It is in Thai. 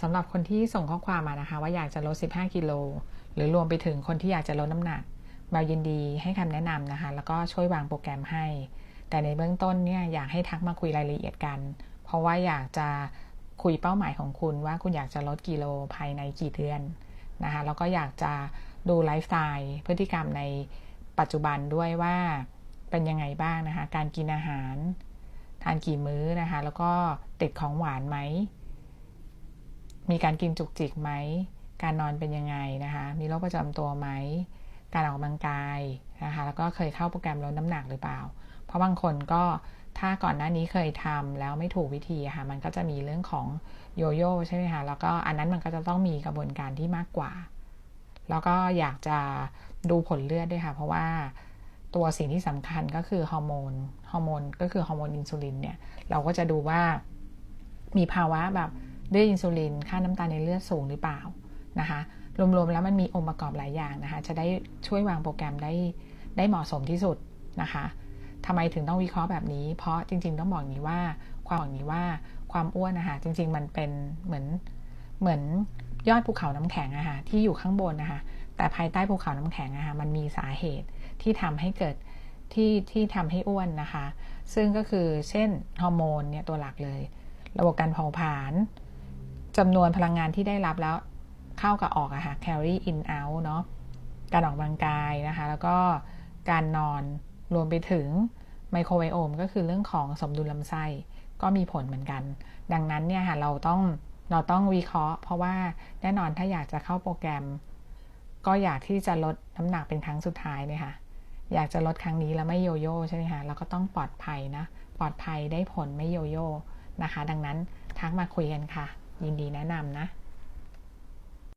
สำหรับคนที่ส่งข้อความมานะคะ ว่าอยากจะลด 15 กิโล หรือรวมไปถึงคนที่อยากจะลดน้ำหนักเรายินดีให้คำแนะนำนะคะ แล้วก็ช่วยวางโปรแกรมให้ แต่ในเบื้องต้นเนี่ยอยากให้ทักมาคุยรายละเอียดกัน เพราะว่าอยากจะคุยเป้าหมายของคุณว่าคุณอยากจะลดกิโลภายในกี่เดือนนะคะ แล้วก็อยากจะดูไลฟ์สไตล์พฤติกรรมในปัจจุบันด้วยว่าเป็นยังไงบ้างนะคะ การกินอาหาร ทานกี่มื้อนะคะ แล้วก็ติดของหวานไหม มีการกินจุกจิกไหม การนอนเป็นยังไงนะคะ มีโรคประจำตัวไหม การออกกำลังกายนะคะ แล้วก็เคยเข้าโปรแกรมลดน้ำหนักหรือเปล่า เพราะบางคนก็ถ้าก่อนหน้านี้เคยทำแล้วไม่ถูกวิธีค่ะ มันก็จะมีเรื่องของโยโย่ใช่ไหมคะ แล้วก็อันนั้นมันก็จะต้องมีกระบวนการที่มากกว่า แล้วก็อยากจะดูผลเลือดด้วยค่ะ เพราะว่าตัวสิ่งที่สำคัญก็คือฮอร์โมน ฮอร์โมนก็คือฮอร์โมนอินซูลินเนี่ย เราก็จะดูว่ามีภาวะแบบ ด้วยอินซูลิน ค่าน้ำตาลในเลือดสูงหรือเปล่านะคะ รวมๆแล้วมันมีองค์ประกอบหลายอย่างนะคะ จะได้ช่วยวางโปรแกรมได้ได้เหมาะสมที่สุดนะคะทำไมถึงต้องวิเคราะห์แบบนี้ เพราะจริง ๆ ต้องบอกนี้ว่าความบอกนี้ว่าความอ้วนนะคะจริง ๆ มันเป็นเหมือนเหมือนยอดภูเขาน้ำแข็งอะคะที่อยู่ข้างบนนะคะ แต่ภายใต้ภูเขาน้ำแข็งอะคะมันมีสาเหตุที่ทำให้เกิดที่ที่ทำให้อ้วนนะคะ ซึ่งก็คือเช่นฮอร์โมนเนี่ยตัวหลักเลย ระบบการเผาผลาญ จำนวนพลังงานที่ได้รับแล้วเข้ากับออกอะค่ะ carry in out เนาะการออกกำลังกายนะคะ แล้วก็การนอนรวมไปถึงไมโครไบโอมก็คือเรื่องของสมดุลลำไส้ก็มีผลเหมือนกัน ดังนั้นเนี่ยค่ะเราต้องเราต้องวิเคราะห์ เพราะว่าแน่นอนถ้าอยากจะเข้าโปรแกรม ก็อยากที่จะลดน้ำหนักเป็นครั้งสุดท้ายเนี่ยค่ะอยากจะลดครั้งนี้แล้วไม่โยโย่ใช่ไหมคะเราก็ต้องปลอดภัยนะ ปลอดภัยได้ผลไม่โยโย่นะคะ ดังนั้นทักมาคุยกันค่ะ ยินดีแนะนำนะ